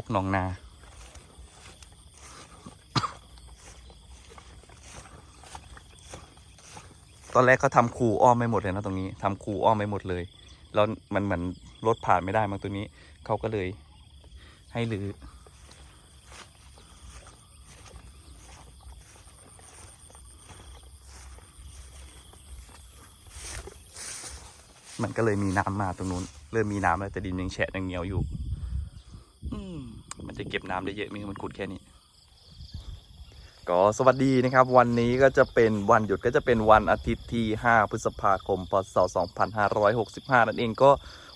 กหนองนา ตอนแรกเขาทำคูอ้อมไม่หมดเลยนะตรงนี้ทำคูอ้อมไม่หมดเลย แล้วมันเหมือนรถผ่านไม่ได้มั้งตัวนี้เขาก็เลยให้รื้อมันก็เลยมีน้ำมาตรงนู้น เริ่มมีน้ำแล้วแต่ดินยังแฉะยังเหนียวอยู่ นจะเก็บน้ำได้เยอะไหมมันขุดแค่นี้ ก็สวัสดีนะครับ วันนี้ก็จะเป็นวันหยุดก็จะเป็นวันอาทิตย์ที่ 5 พฤษภาคม พศ 2565 นั่นเองก็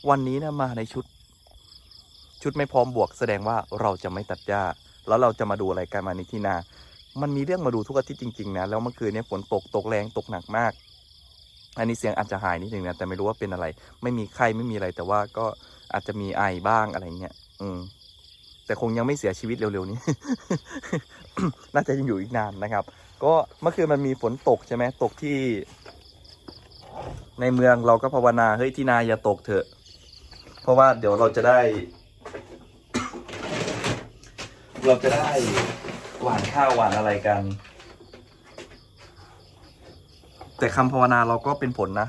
วันนี้นะมาในชุด ชุดไม่พร้อมบวก แสดงว่าเราจะไม่ตัดหญ้า แล้วเราจะมาดูอะไรกันมาในที่นา มันมีเรื่องมาดูทุกอาทิตย์จริงๆนะแล้วเมื่อคืนนี้ฝนตกตกแรงตกหนักมากอันนี้เสียงอาจจะหายนิดนึงนะแต่ไม่รู้ว่าเป็นอะไร ไม่มีไข้ไม่มีอะไรแต่ว่าก็อาจจะมีไอบ้างอะไรเงี้ย อืม แต่คงยังไม่เสียชีวิตเร็วๆนี้ น่าจะยังอยู่อีกนานนะครับ ก็เมื่อคืนมันมีฝนตกใช่ไหมตกที่ ในเมืองเราก็ภาวนาเฮ้ยที่นาอย่าตกเถอะ เพราะว่าเดี๋ยวเราจะได้ เราจะได้หวานข้าวหวานอะไรกัน แต่คำภาวนาเราก็เป็นผลนะ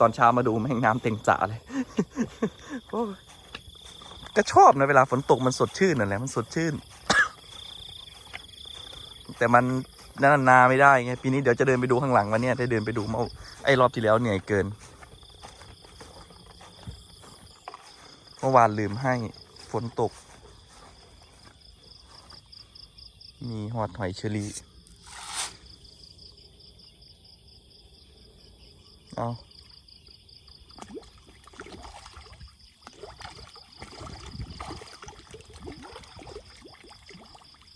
ตอนเช้ามาดูแม่งน้ำเต็งจ่าเลยโอ้ย ก็ชอบนะเวลาฝนตกมันสดชื่นนั่นแหละมันสดชื่น แต่มันนานาไม่ได้ไงปีนี้เดี๋ยวจะเดินไปดูข้างหลังวันเนี้ยได้เดินไปดูเมื่อไอ้รอบที่แล้วเหนื่อยเกินเมื่อวานลืมให้ฝนตก มีหอดหอยเชอรี่เอา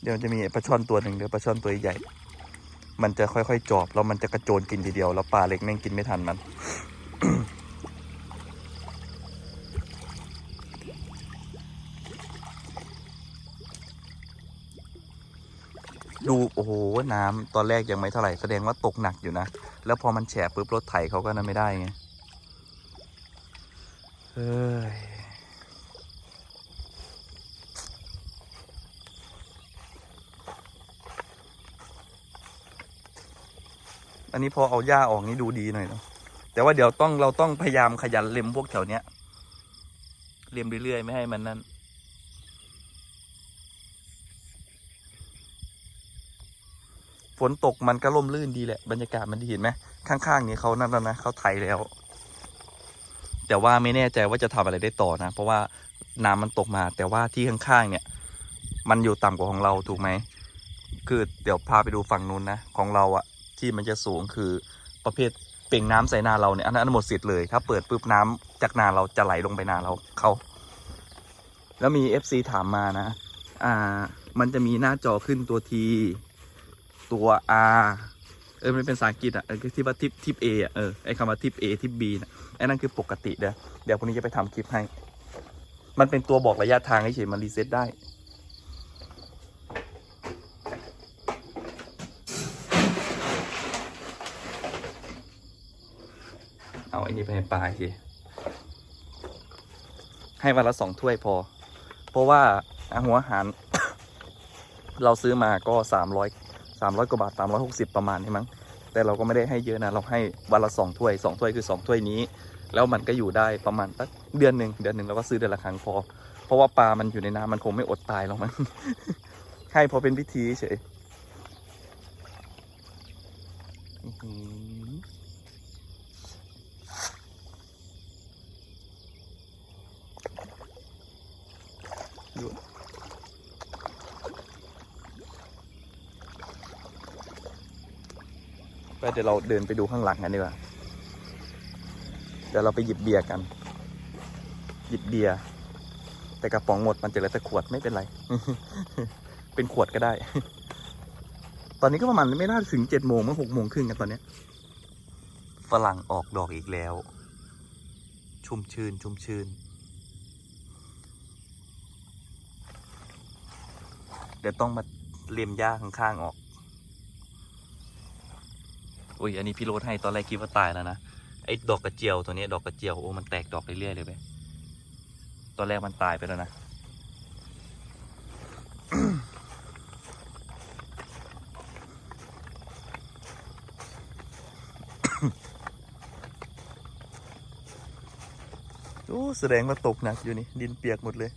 เดี๋ยวจะมีปลาช่อนตัวหนึ่งเดี๋ยวปลาช่อนตัวใหญ่ มันจะค่อยๆจอบแล้วมันจะกระโจนกินทีเดียวแล้วปลาเล็กแม่งกินไม่ทันมันดูโอ้โหน้ำตอนแรกยังไม่เท่าไหร่แสดงว่าตกหนักอยู่นะ แล้วพอมันแฉะปุ๊บรถไถเขาก็นั่นไม่ได้ไงเฮ้ย อันนี้พอเอาหญ้าออกนี่ดูดีหน่อยเนาะแต่ว่าเดี๋ยวต้องเราต้องพยายามขยันเล็มพวกแถวเนี้ยเล็มเรื่อยๆไม่ให้มันนั่นฝนตกมันก็ร่มรื่นดีแหละบรรยากาศมันดีเห็นไหมข้างๆนี้เขานั่นแล้วนะเขาไถแล้ว แต่ว่าไม่แน่ใจว่าจะทำอะไรได้ต่อนะ เพราะว่าน้ำมันตกมา แต่ว่าที่ข้างๆเนี่ย มันอยู่ต่ำกว่าของเราถูกไหมคือเดี๋ยวพาไปดูฝั่งนู้นนะของเราอะ ที่มันจะสูงคือประเภทเป่งน้ำใส่นาเราเนี่ยอันนั้นหมดสิทธิ์เลย ถ้าเปิดปุ๊บน้ำจากนาเราจะไหลลงไปนาเราเขาแล้วมี FC ถามมานะ อ่า มันจะมีหน้าจอขึ้นตัวทีตัว R เออ มันเป็นภาษาอังกฤษอะเออที่ว่าทิปทิป A อะ เออ ไอคำว่าทิป A ทิป B นะไอ้นั่นคือปกติเด้อเดี๋ยวพรุ่งนี้จะไปทำคลิปให้ มันเป็นตัวบอกระยะทางเฉยมันรีเซ็ตได้ เอา ไอ้นี่ไปให้ปลาทีให้วันละสองถ้วยพอ เพราะว่าอาหัวอาหาร เราซื้อมาก็สามร้อยสามร้อยกว่าบาทสามร้อยหกสิบประมาณนี้มั้งแต่เราก็ไม่ได้ให้เยอะนะ เราให้วันละสองถ้วยสองถ้วยคือสองถ้วยนี้ แล้วมันก็อยู่ได้ประมาณสักเดือนหนึ่งเดือนหนึ่งเราก็ซื้อเดือนละครั้งพอ เพราะว่าปลามันอยู่ในน้ำมันคงไม่อดตายหรอกมันให้พอเป็นพิธีเฉยอื้อหือ ดูไปเดี๋ยวเราเดินไปดูข้างหลังกันดีกว่า เดี๋ยวเราไปหยิบเบียร์กัน หยิบเบียร์แต่กระป๋องหมดมันจะเหลือแต่ขวดไม่เป็นไร เป็นขวดก็ได้ ตอนนี้ก็ประมาณไม่น่าถึงเจ็ดโมงเมื่อหกโมงครึ่งกันตอนเนี้ยฝรั่งออกดอกอีกแล้ว ชุ่มชื่นชุ่มชื่น ดี๋ยวต้องมาเลียมหญ้าข้างๆออกอุ้ยอันนี้พี่โรดให้ตอนแรกคิดว่าตายแล้วนะไอ้ดอกกระเจียวตัวนี้ดอกกระเจียวโอ้มันแตกดอกเรื่อยๆเลยไปตอนแรกมันตายไปแล้วนะโอ้แสดงว่าตกหนักอยู่นี่ดินเปียกหมดเลย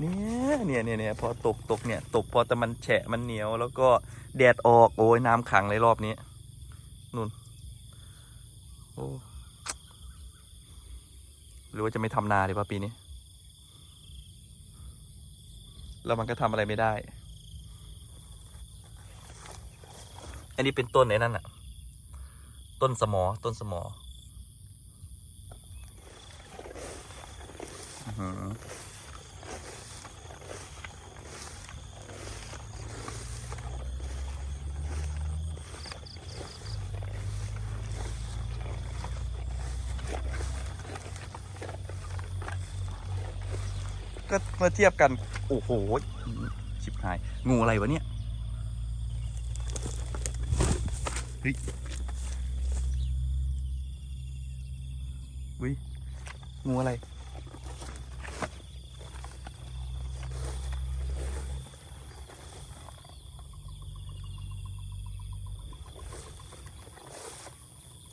เนี่ยเนี่ยเนี่ยเนี่ยพอตกตกเนี่ย ตกพอแต่มันแฉะมันเหนียว แล้วก็แดดออกโอ้ยน้ำขังเลยรอบนี้นู่นโอ้หรือว่าจะไม่ทำนาดีป่ะปีนี้ แล้วมันก็ทำอะไรไม่ได้ อันนี้เป็นต้นไหนนั่นอะต้นสมอต้นสมอ อื้อเทียบกัน โอ้โหชิบหาย งูอะไรวะเนี่ยเฮ้ยวิงูอะไร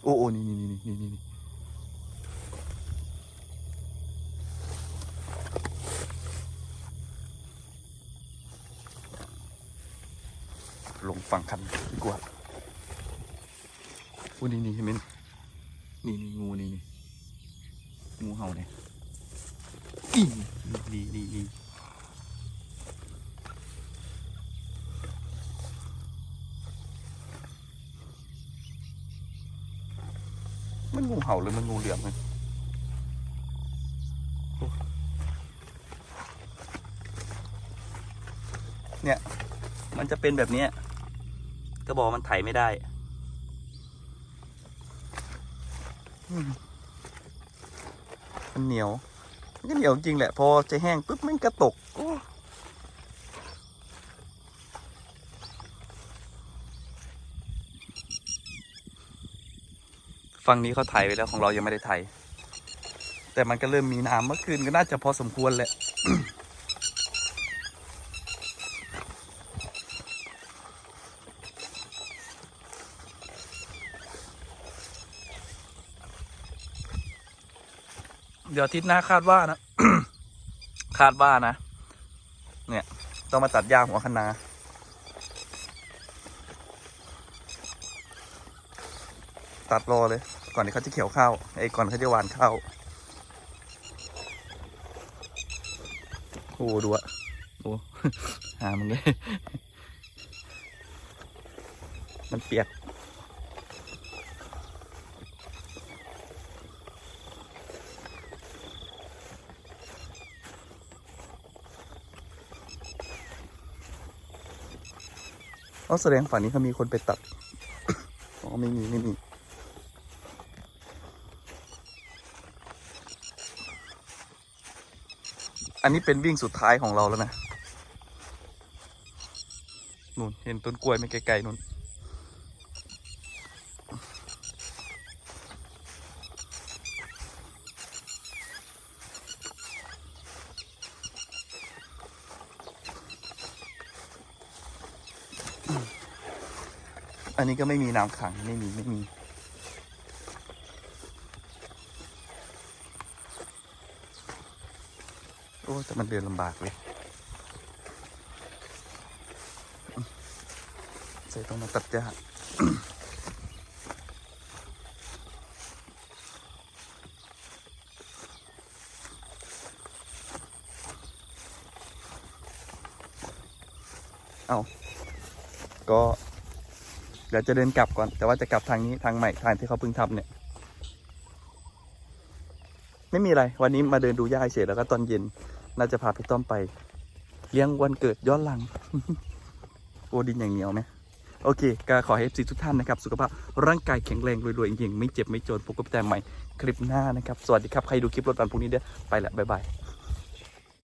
โอ้โอ้นี่นี่นี่นี่นี่นี่ลง ฝั่งคันดีกว่าโอ้นี่นี่เห็นไหมนี่นี่งูนี่นี่งูเห่าเนี่ยอีนี่นี่นี่มันงูเห่าหรือมันงูเหลือมเนี่ยเนี่ย มันจะเป็นแบบนี้ ก็บอกมันไถไม่ได้มันเหนียว มันก็เหนียวจริงแหละ พอจะแห้งปุ๊บมันกระตกฝั่งนี้เขาไถไปแล้วของเรายังไม่ได้ไถแต่มันก็เริ่มมีน้ำเมื่อคืนก็น่าจะพอสมควรแหละ เดี๋ยวอาทิตย์หน้าคาดว่านะ คาดว่านะ เนี่ย ต้องมาตัดหญ้าหัวคะนาตัดรอเลย ก่อนที่เขาจะเขียวข้าวไอ้ก่อนเขาจะหวานข้าวโอ้ดูอะโอ้หามึงเลยมันเปียก เขาแสดงฝั่งนี้เขามีคนไปตัด อ๋อไม่มีไม่มีอันนี้เป็นวิ่งสุดท้ายของเราแล้วนะ นู่นเห็นต้นกล้วยไม่ไกลๆนู่น อันนี้ก็ไม่มีน้ำขังไม่มีไม่มี โอ้แต่มันเดินลำบากเลยใส่ต้องมาตัดหญ้าเอาก็ ดี๋ยวจะเดินกลับก่อน แต่ว่าจะกลับทางนี้ทางใหม่ทางที่เขาเพิ่งทำเนี่ย ไม่มีอะไรวันนี้มาเดินดูหญ้าเฉยแล้วก็ตอนเย็น น่าจะพาพี่ต้อมไป เลี้ยงวันเกิดย้อนหลัง โอ้ดินอย่างเหนียวไหมโอเค ก็ขอให้ทุกท่านนะครับ สุขภาพร่างกายแข็งแรงรวยๆจริงๆไม่เจ็บไม่จนพบกันแต่ใหม่คลิปหน้านะครับ สวัสดีครับ ใครดูคลิปรถบันพรุ่งนี้เด้อไปละบ๊ายบาย